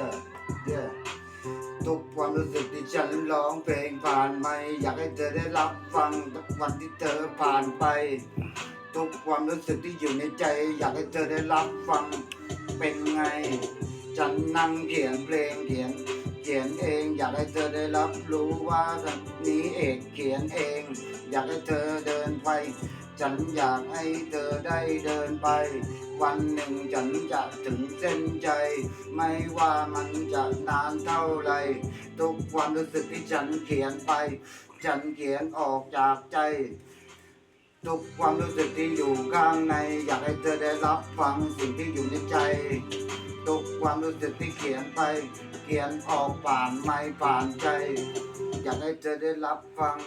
yeah yeah ทุกความรู้สึกที่ฉันร้องเพลงผ่านไปอยากให้เธอได้รับฟังทุกวันที่เธอผ่านไป ทุกความรู้สึกที่อยู่ในใจ อยากให้เธอได้รับฟังเป็นไง ฉันนั่งเขียนเพลงเขียนเขียนเองอยากให้เธอได้รับรู้ว่าแบบนี้เอกเขียนเอง อยากให้เธอเดินไป ฉันอยากให้เธอได้เดินไป วันหนึ่งฉันจะถึงเส้นใจ ไม่ว่ามันจะนานเท่าไร ทุกความรู้สึกที่ฉันเขียนไป ฉันเขียนออกจากใจ ทุกความรู้สึกที่อยู่ข้างใน อยากให้เธอได้รับฟังสิ่งที่อยู่ในใจ ทุกความรู้สึกที่เขียนไป เขียนออกผ่านไม่ผ่านใจ อยากให้เธอได้รับฟัง